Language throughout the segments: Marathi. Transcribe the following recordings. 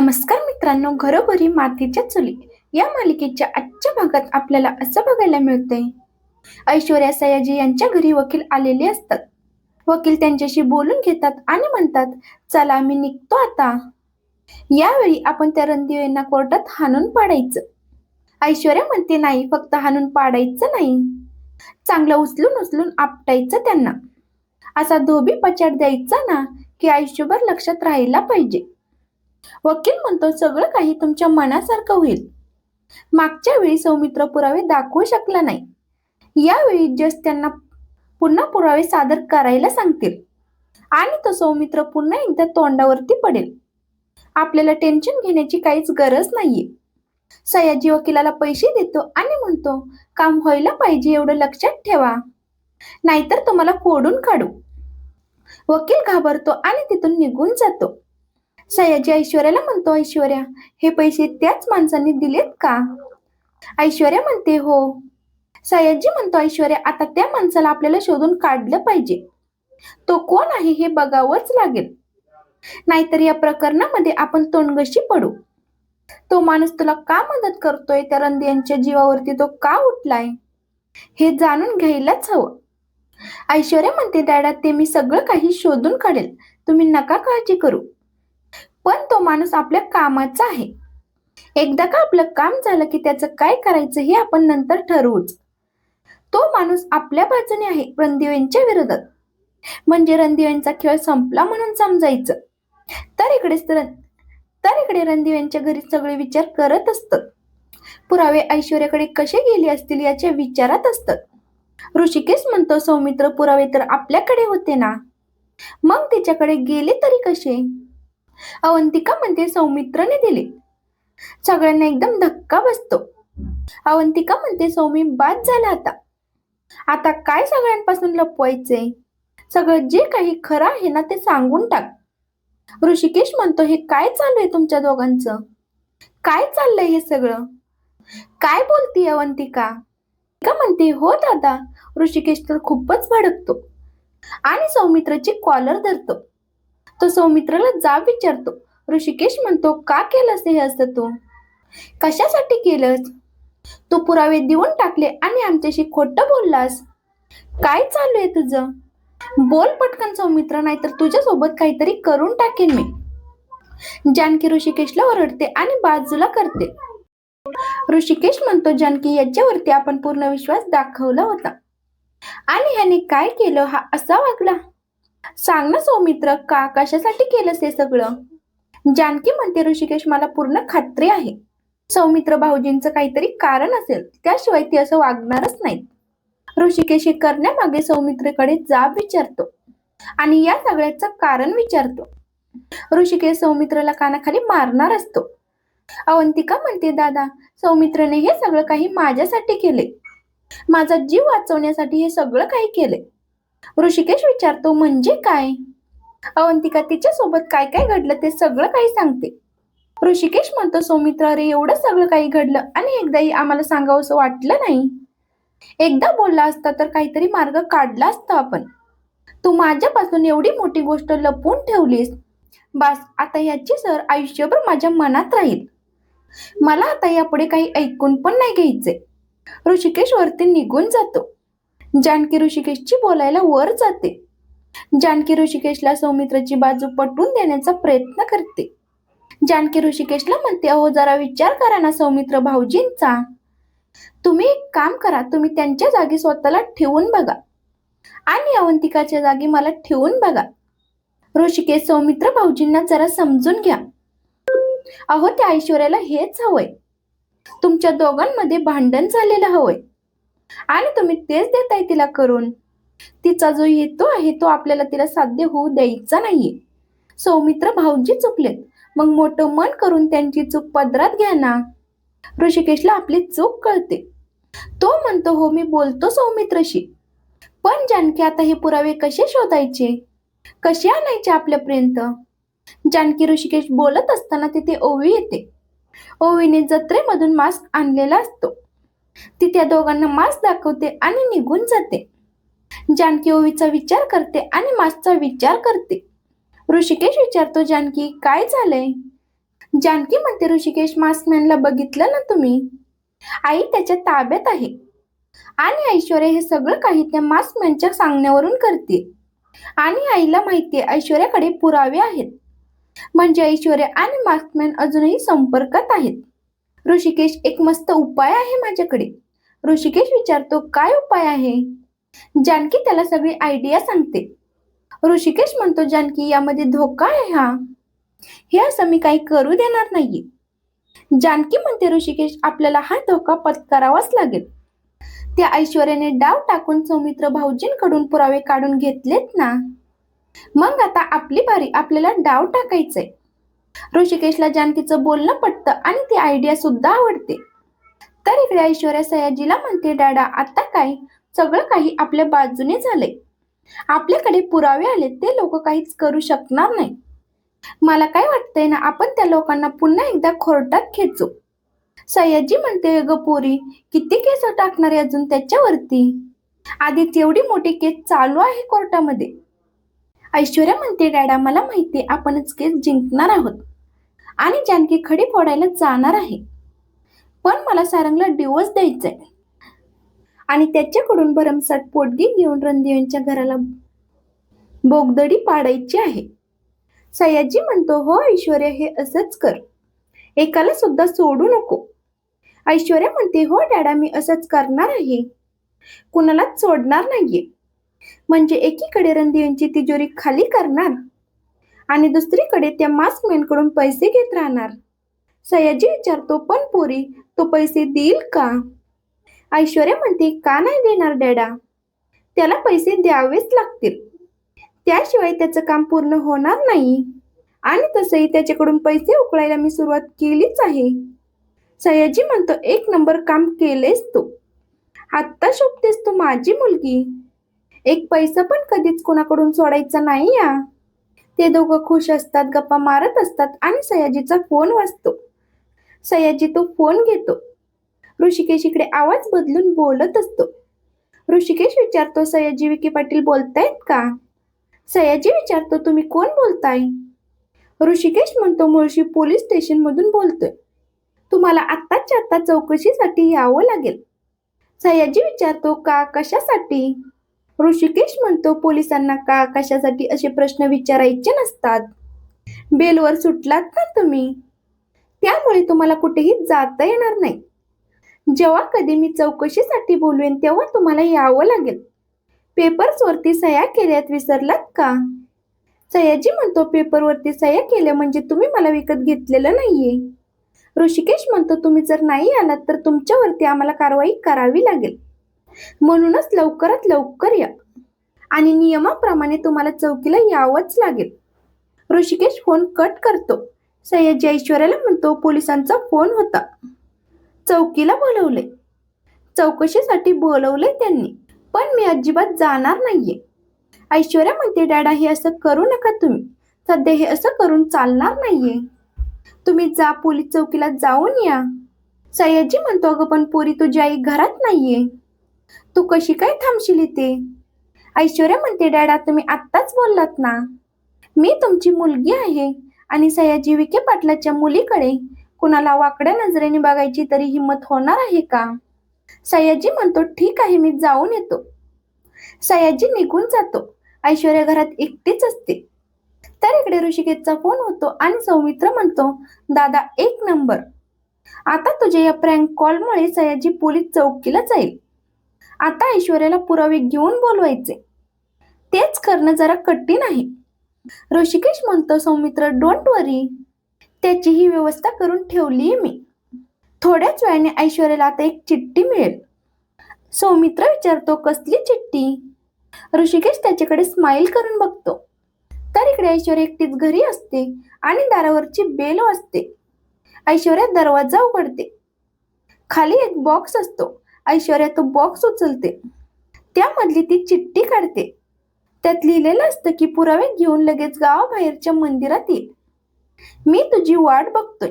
नमस्कार मित्रांनो घरोघरी मातीच्या चुली. या मालिकेच्या आजच्या भागात आपल्याला असं बघायला मिळतंय. ऐश्वर्या सयाजी यांच्या घरी वकील आलेले असतात. वकील त्यांच्याशी बोलून घेतात आणि म्हणतात चला मी निघतो आता. यावेळी आपण त्या रणदिवेंना कोर्टात हाणून पाडायचं. ऐश्वर्या म्हणते नाही फक्त हाणून पाडायचं नाही. चांगलं उचलून उचलून आपटायचं त्यांना. असा धोबी पचाड द्यायचा ना की आयुष्यभर लक्षात राहायला पाहिजे. वकील म्हणतो सगळं काही तुमच्या मनासारखं होईल. मागच्या वेळी सौमित्र पुरावे दाखवू शकला नाही. यावेळी जज त्यांना पुन्हा पुरावे सादर करायला सांगतील. आणि तो सौमित्र पुन्हा एकदा तोंडावरती पडेल. आपल्याला टेन्शन घेण्याची काहीच गरज नाहीये. सयाजी वकिलाला पैसे देतो आणि म्हणतो काम व्हायला पाहिजे एवढं लक्षात ठेवा. नाहीतर तुम्हाला फोडून काढू. वकील घाबरतो आणि तिथून निघून जातो. सयाजी ऐश्वर्याला म्हणतो ऐश्वर्या हे पैसे त्याच माणसांनी दिलेत का? ऐश्वर्या म्हणते हो. सयाजी म्हणतो ऐश्वर्या आता त्या माणसाला आपल्याला शोधून काढलं पाहिजे. तो कोण आहे हे बघावंच लागेल. नाहीतर या प्रकरणामध्ये आपण तोंडगशी पडू. तो माणूस तुला का मदत करतोय? त्या रंदी यांच्या जीवावरती तो का उठलाय? हे जाणून घ्यायलाच हवं. ऐश्वर्या म्हणते डॅडा ते मी सगळं काही शोधून काढेल. तुम्ही नका काळजी करू. पण तो माणूस आपल्या कामाचा आहे. एकदा का आपलं काम झालं की त्याचं काय करायचं हे आपण नंतर ठरवूच. तो माणूस आपल्या बाजूने आहे रणदिवेंच्या विरोधात. म्हणजे रणदिवेंचा खेळ संपला म्हणून समजायचं. तर इकडेच तर इकडे रणदिवेंच्या घरी सगळे विचार करत असतात. पुरावे ऐश्वर्याकडे कसे गेले असतील याच्या विचारात असतात. ऋषिकेश म्हणतो सौमित्र पुरावे तर आपल्याकडे होते ना. मग तिच्याकडे गेले तरी कसे? अवंतिका म्हणते सौमित्रने दिले. सगळ्यांना एकदम धक्का बसतो. अवंतिका म्हणते सौमी बाद झाला आता. आता काय सगळ्यांपासून लपवायचे सगळं जे काही खरं आहे ना ते सांगून टाक. ऋषिकेश म्हणतो हे काय चालू आहे तुमच्या दोघांचं? काय चाललंय हे सगळं? काय बोलती अवंतिका? का म्हणते हो दादा ऋषिकेश तर खूपच भडकतो आणि सौमित्रची कॉलर धरतो. तो सौमित्राला जाब विचारतो. ऋषिकेश म्हणतो का केलंस हे असं तू? कशासाठी केलंस? तू पुरावे देऊन टाकले आणि आमच्याशी खोटं बोललास. काय चालू आहे तुझं? बोल पटकन सौमित्र नाहीतर तुझ्यासोबत काहीतरी करून टाकेन मी. जानकी ऋषिकेशला ओरडते आणि बाजूला करते. ऋषिकेश म्हणतो जानकी याच्यावरती आपण पूर्ण विश्वास दाखवला होता. आणि ह्याने काय केलं हा असा वागला. सांग ना सौमित्र का कशासाठी केलंस हे सगळं? जानकी म्हणते ऋषिकेश मला पूर्ण खात्री आहे. सौमित्र भाऊजींचं काहीतरी कारण असेल त्याशिवाय ती असं वागणारच नाही ऋषिकेश हे करण्यामागे सौमित्रेकडे जाब विचारतो आणि या सगळ्याचं कारण विचारतो. ऋषिकेश सौमित्रला कानाखाली मारणार असतो. अवंतिका म्हणते दादा सौमित्रने हे सगळं काही माझ्यासाठी केले. माझा जीव वाचवण्यासाठी हे सगळं काही केले. ऋषिकेश विचारतो म्हणजे काय? अवंतिका तिच्या सोबत काय काय घडलं ते सगळं काही सांगते. ऋषिकेश म्हणतो सौमित्र अरे एवढं सगळं काही घडलं आणि एकदाही आम्हाला सांगावं असं वाटलं नाही. एकदा बोलला असता तर काहीतरी मार्ग काढला असता आपण. तू माझ्यापासून एवढी मोठी गोष्ट लपवून ठेवलीस. बास आता याची सर आयुष्यभर माझ्या मनात राहील. मला आता यापुढे काही ऐकून पण नाही घ्यायचे ऋषिकेश वरती निघून जातो. जानकी ऋषिकेशची बोलायला वर जाते. जानकी ऋषिकेशला सौमित्रची बाजू पटवून देण्याचा प्रयत्न करते. जानकी ऋषिकेशला म्हणते अहो जरा विचार करा ना सौमित्र भाऊजींचा. तुम्ही एक काम करा तुम्ही त्यांच्या जागी स्वतःला ठेवून बघा. आणि अवंतिकाच्या जागी मला ठेवून बघा. ऋषिकेश सौमित्र भाऊजींना जरा समजून घ्या. अहो त्या ऐश्वर्याला हेच हवंय. तुमच्या दोघांमध्ये भांडण झालेलं हवंय. आणि तुम्ही तेच देताय तिला करून. तिचा जो हेतू आहे तो आपल्याला तिला साध्य होऊ द्यायचा नाहीये. सौमित्र भाऊजी चुकलेत. मग मोठं मन करून त्यांची चूक पदरात घ्या ना. ऋषिकेशला आपली चूक कळते. तो म्हणतो हो मी बोलतो सौमित्रशी. पण जानकी आता हे पुरावे कसे शोधायचे? कसे आणायचे आपल्यापर्यंत? जानकी ऋषिकेश बोलत असताना तिथे ओवी येते. ओवीने जत्रेमधून मास्क आणलेला असतो. ती त्या दोघांना मास्क दाखवते आणि निघून जाते. जानकी ओवीचा विचार करते आणि मासचा विचार करते. ऋषिकेश विचारतो जानकी काय झालंय? जानकी म्हणते ऋषिकेश मास्कमॅनला बघितलं ना तुम्ही? आई त्याच्या ताब्यात आहे. आणि ऐश्वर्या हे सगळं काही त्या मास्कमॅनच्या सांगण्यावरून करते. आणि आईला माहितीये ऐश्वर्याकडे पुरावे आहेत. म्हणजे ऐश्वर्या आणि मास्कमॅन अजूनही संपर्कात आहेत. ऋषिकेश एक मस्त उपाय आहे माझ्याकडे. ऋषिकेश विचारतो काय उपाय आहे? जानकी त्याला सगळी आयडिया सांगते. ऋषिकेश म्हणतो जानकी यामध्ये धोका आहे हा. हे असं मी काही करू देणार नाहीये. जानकी म्हणते ऋषिकेश आपल्याला हा धोका पत्करावाच लागेल. त्या ऐश्वर्याने डाव टाकून सौमित्र भाऊजींकडून पुरावे काढून घेतलेत ना? मग आता आपली बारी आपल्याला डाव टाकायचंय. ऋषिकेशला जानकीचं बोलणं पटतं आणि ती आयडिया सुद्धा आवडते. तर इकडे ऐश्वर्या सयाजीला म्हणते डॅडा आता काय? सगळं काही आपल्या बाजूने झालंय. आपल्याकडे पुरावे आले ते लोक काहीच करू शकणार नाही. मला काय वाटतंय ना आपण त्या लोकांना पुन्हा एकदा खोर्टात खेचू. सयाजी म्हणते ग पोरी किती केस टाकणार अजून त्याच्यावरती? आधीच एवढी मोठी केस चालू आहे कोर्टामध्ये. ऐश्वर्या म्हणते डॅडा मला माहिती आपणच केस जिंकणार आहोत. आणि जानकी खडी फोडायला जाणार आहे. पण मला सारंगला डिवोर्स द्यायचा आहे आणि त्याच्याकडून भरमसाठ पोटगी घेऊन रणदेवींच्या घराला बोगदडी पाडायची आहे. सयाजी म्हणतो हो ऐश्वर्या हे असंच कर. एकाला सुद्धा सोडू नको. ऐश्वर्या म्हणते हो डॅडा मी असंच करणार आहे. कुणालाच सोडणार नाहीये. म्हणजे एकीकडे रणदेवींची तिजोरी खाली करणार आणि दुसरीकडे त्या मास्कमॅनकडून पैसे घेत राहणार. सयाजी विचारतो पण पोरी तो पैसे देईल का? ऐश्वर्या म्हणते का नाही देणार डॅडा? त्याला पैसे द्यावेच लागतील. त्याशिवाय त्याचं काम पूर्ण होणार नाही. आणि तसंही त्याच्याकडून पैसे उकळायला मी सुरुवात केलीच आहे. सयाजी म्हणतो एक नंबर काम केलेस तू. आत्ता शोभतेस तू माझी मुलगी. एक पैसा पण कधीच कोणाकडून सोडायचा नाही या. ते दोघं खुश असतात गप्पा मारत असतात आणि सयाजीचा फोन वाजतो. सयाजी तो फोन घेतो. ऋषिकेश इकडे आवाज बदलून बोलत असतो. ऋषिकेश विचारतो सयाजी विखे पाटील बोलतायत का? सयाजी विचारतो तुम्ही कोण बोलताय? ऋषिकेश म्हणतो मुळशी पोलीस स्टेशन मधून बोलतोय. तुम्हाला आत्ताच्या आत्ता चौकशीसाठी यावं लागेल. सयाजी विचारतो का? कशासाठी? ऋषिकेश म्हणतो पोलिसांना का कशासाठी असे प्रश्न विचारायचे नसतात? बेलवर सुटलात ना तुम्ही? त्यामुळे तुम्हाला कुठेही जाता येणार नाही. जेव्हा कधी मी चौकशीसाठी बोलवेन तेव्हा तुम्हाला यावं लागेल. पेपर्सवरती सह्या केल्यात विसरलात का? सयाजी म्हणतो पेपरवरती सह्या केल्या म्हणजे तुम्ही मला विकत घेतलेलं नाहीये. ऋषिकेश म्हणतो तुम्ही जर नाही आलात तर तुमच्यावरती आम्हाला कारवाई करावी लागेल. म्हणूनच लवकरात लवकर या. आणि नियमाप्रमाणे तुम्हाला चौकीला यावंच लागेल. ऋषिकेश फोन कट करतो. सयाजी ऐश्वर्याला म्हणतो पोलिसांचा फोन होता. चौकीला बोलवले. चौकशीसाठी बोलवले त्यांनी. पण मी अजिबात जाणार नाहीये. ऐश्वर्या म्हणते डॅडा हे असं करू नका तुम्ही. सध्या हे असं करून चालणार नाहीये. तुम्ही जा पोलीस चौकीला जाऊन या. सयाजी म्हणतो अगं पण पोरी तुझी आई घरात नाहीये. तू कशी काय थांबशील इथे? ऐश्वर्या म्हणते डॅडा तुम्ही आत्ताच बोललात ना. मी तुमची मुलगी आहे आणि सयाजी विखे पाटलाच्या मुलीकडे. कुणाला वाकड्या नजरेने बघायची तरी हिंमत होणार आहे का? सयाजी म्हणतो ठीक आहे मी जाऊन येतो. सयाजी निघून जातो. ऐश्वर्या घरात एकटीच असते. तर इकडे ऋषिकेशचा फोन होतो आणि सौमित्र म्हणतो दादा एक नंबर. आता तुझ्या या प्रँक कॉलमुळे सयाजी पोलीस चौकीला जाईल. आता ऐश्वर्याला पुरावे घेऊन बोलवायचे. तेच करणं जरा कठीण आहे. ऋषिकेश म्हणतो सौमित्र डोंट वरी त्याची ही व्यवस्था करून ठेवली मी. थोड्याच वेळाने ऐश्वर्याला आता एक चिठ्ठी मिळेल. सौमित्र विचारतो कसली चिठ्ठी? ऋषिकेश त्याच्याकडे स्माईल करून बघतो. तर इकडे ऐश्वर्या एकटीच घरी असते आणि दारावरची बेल वाजते. ऐश्वर्या दरवाजा उघडते. खाली एक बॉक्स असतो. ऐश्वर्या तो बॉक्स उचलते. त्यामधली ती चिठ्ठी काढते. त्यात लिहिलेलं असतं की पुरावे घेऊन लगेच गावाबाहेरच्या मंदिरात येईल मी तुझी वाट बघतोय.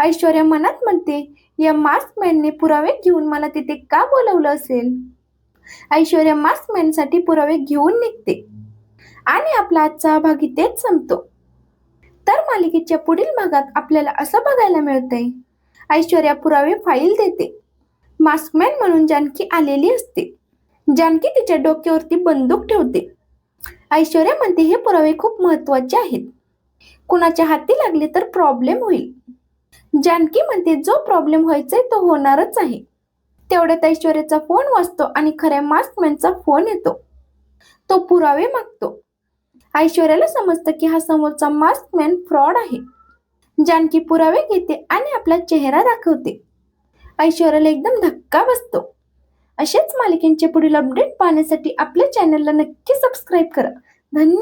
ऐश्वर्या मनात म्हणते या मास्कमॅनने पुरावे घेऊन मला तिथे का बोलवलं असेल? ऐश्वर्या मास्कमॅनसाठी पुरावे घेऊन निघते. आणि आपला आजचा भाग इथेच संपतो. तर मालिकेच्या पुढील भागात आपल्याला असं बघायला मिळतंय. ऐश्वर्या पुरावे फाईल देते. मास्कमॅन म्हणून जानकी आलेली असते. जानकी तिच्या डोक्यावरती बंदूक ठेवते. ऐश्वर्या म्हणते हे पुरावे खूप महत्त्वाचे आहेत. कुणाच्या हाती लागले तर प्रॉब्लेम होईल. जानकी म्हणते जो प्रॉब्लेम व्हायचाय तो होणारच आहे. तेवढ्यात ऐश्वर्याचा फोन वाजतो आणि खऱ्या मास्कमॅनचा फोन येतो. तो पुरावे मागतो. ऐश्वर्याला समजतं की हा समोरचा मास्कमॅन फ्रॉड आहे. जानकी पुरावे घेते आणि आपला चेहरा दाखवते. ऐश्वर्याला एकदम धक्का बसतो. अशाच मालिकेंचे पुढील अपडेट पाहण्यासाठी आपल्या चॅनलला नक्की सबस्क्राईब करा. धन्यवाद